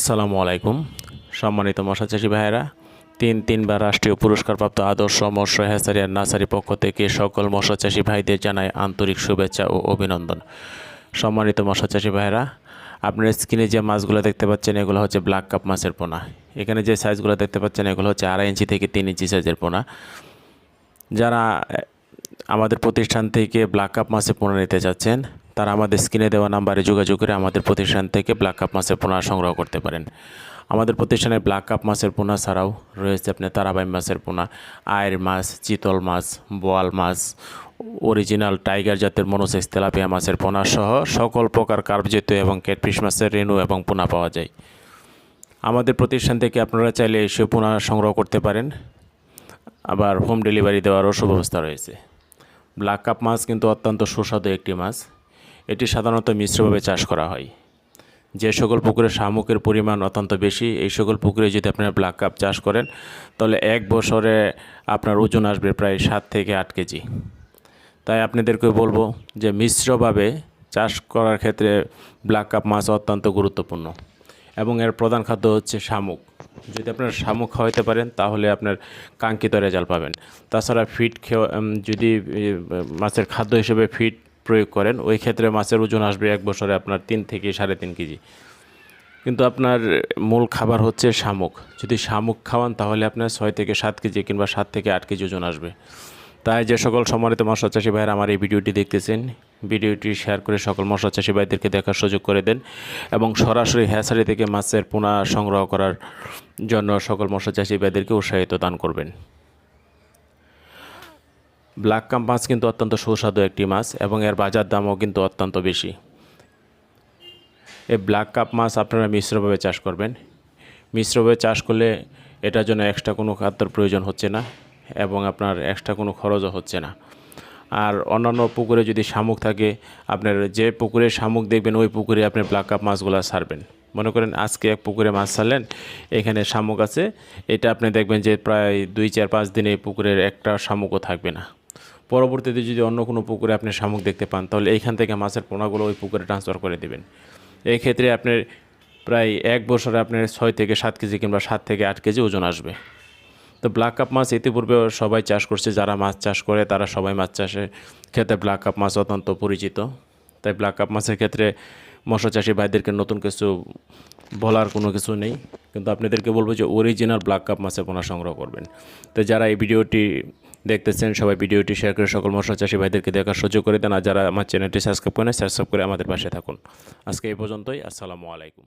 আসসালামু আলাইকুম। সম্মানিত মশা চাষি ভাইয়েরা, তিন তিনবার রাষ্ট্রীয় পুরস্কারপ্রাপ্ত আদর্শ মৎস্য হ্যাচারি আর নার্সারি পক্ষ থেকে সকল মশা চাষি ভাইদের জানায় আন্তরিক শুভেচ্ছা ও অভিনন্দন। সম্মানিত মশা চাষি ভাইয়েরা, আপনার স্ক্রিনে যে মাছগুলো দেখতে পাচ্ছেন, এগুলো হচ্ছে ব্ল্যাক কাপ মাছের পোনা। এখানে যে সাইজগুলো দেখতে পাচ্ছেন, এগুলো হচ্ছে আড়াই ইঞ্চি থেকে তিন ইঞ্চি সাইজের পোনা। যারা আমাদের প্রতিষ্ঠান থেকে ব্ল্যাক কাপ মাছের পোনা নিতে যাচ্ছেন তারা আমাদের স্ক্রিনে দেওয়া নাম্বারে যোগাযোগ করে আমাদের প্রতিষ্ঠান থেকে ব্ল্যাক কাপ মাছের পোনা সংগ্রহ করতে পারেন। আমাদের প্রতিষ্ঠানে ব্ল্যাক কাপ মাছের পোনা ছাড়াও রয়েছে আপনার তারাবাই মাছের পোনা, আয়ের মাছ, চিতল মাছ, বোয়াল মাছ অরিজিনাল টাইগার জাতের মনোসেক্স তেলাপিয়া মাছের পোনা সহ সকল প্রকার কার্বজাত এবং ক্যাটফিশ মাছের রেণু এবং পোনা পাওয়া যায়। আমাদের প্রতিষ্ঠান থেকে আপনারা চাইলে এসে পোনা সংগ্রহ করতে পারেন। আবার হোম ডেলিভারি দেওয়ারও সুব্যবস্থা রয়েছে। ব্ল্যাক কাপ মাছ কিন্তু অত্যন্ত সুস্বাদু একটি মাছ। এটি সাধারণত মিশ্রভাবে চাষ করা হয়। যে সকল পুকুরে শামুকের পরিমাণ অত্যন্ত বেশি, এই সকল পুকুরে যদি আপনারা ব্ল্যাক কাপ চাষ করেন, তাহলে এক বছরে আপনার ওজন আসবে প্রায় সাত থেকে আট কেজি। তাই আপনাদেরকে বলব যে মিশ্রভাবে চাষ করার ক্ষেত্রে ব্ল্যাক কাপ মাছ অত্যন্ত গুরুত্বপূর্ণ। এবং এর প্রধান খাদ্য হচ্ছে শামুক। যদি আপনার শামুক খাওয়াইতে পারেন, তাহলে আপনার কাঙ্ক্ষিত রেজাল্ট পাবেন। তাছাড়া খেয়ে যদি মাছের খাদ্য হিসেবে ফিড প্রয়োগ করেন, ওই ক্ষেত্রে মাছের ওজন আসবে এক বছরে আপনার তিন থেকে সাড়ে তিন কেজি। কিন্তু আপনার মূল খাবার হচ্ছে শামুক। যদি শামুক খাওয়ান, তাহলে আপনার ছয় থেকে সাত কেজি কিংবা সাত থেকে আট কেজি ওজন আসবে। তাই যে সকল সম্মানিত মশলা চাষি ভাইয়েরা আমার এই ভিডিওটি দেখতেছেন, ভিডিওটি শেয়ার করে সকল মশলা চাষি ভাইদেরকে দেখার সুযোগ করে দেন এবং সরাসরি হ্যাসারি থেকে মাছের পোনা সংগ্রহ করার জন্য সকল মশলা চাষি ভাইদেরকে উৎসাহিত দান করবেন। ব্ল্যাক কাপ মাছ কিন্তু অত্যন্ত সুস্বাদু একটি মাছ এবং এর বাজার দামও কিন্তু অত্যন্ত বেশি। এই ব্ল্যাক কাপ মাছ আপনারা মিশ্রভাবে চাষ করবেন। মিশ্রভাবে চাষ করলে এটার জন্য এক্সট্রা কোনো খাদ্যর প্রয়োজন হচ্ছে না এবং আপনার এক্সট্রা কোনো খরচও হচ্ছে না। আর অন্যান্য পুকুরে যদি শামুক থাকে, আপনার যে পুকুরে শামুক দেখবেন, ওই পুকুরে আপনি ব্ল্যাক কাপ মাছগুলো ছাড়বেন মনে করেন আজকে এক পুকুরে মাছ ছাড়লেন এখানে শামুক আছে, এটা আপনি দেখবেন যে প্রায় দুই চার পাঁচ দিনে পুকুরের একটা শামুকও থাকবে না। পরবর্তীতে যদি অন্য কোনো পুকুরে আপনি শামুক দেখতে পান, তাহলে এইখান থেকে মাছের পোনাগুলো ওই পুকুরে ট্রান্সফার করে দেবেন। এই ক্ষেত্রে আপনার প্রায় এক বছরে আপনার ছয় থেকে সাত কেজি কিংবা সাত থেকে আট কেজি ওজন আসবে। তো ব্ল্যাক কাপ মাছ ইতিপূর্বে সবাই চাষ করছে, যারা মাছ চাষ করে তারা সবাই মাছ চাষের ক্ষেত্রে ব্ল্যাক কাপ মাছ অত্যন্ত পরিচিত। তাই ব্ল্যাক কাপ মাছের ক্ষেত্রে মশা চাষি ভাইদেরকে নতুন কিছু বলার কোনো কিছু নেই। কিন্তু আপনাদেরকে বলব যে অরিজিনাল ব্ল্যাক কাপ মাছের পোনা সংগ্রহ করবেন। তো যারা এই ভিডিওটি দেখতেছেন, সবাই ভিডিওটি শেয়ার করে সকল মশলা চাষি ভাইদেরকে দেখার সুযোগ করে দেন। আর যারা আমার চ্যানেলটি সাবস্ক্রাইব করেন সাবস্ক্রাইব করে আমাদের পাশে থাকুন। আজকে এই পর্যন্তই, আসসালামু আলাইকুম।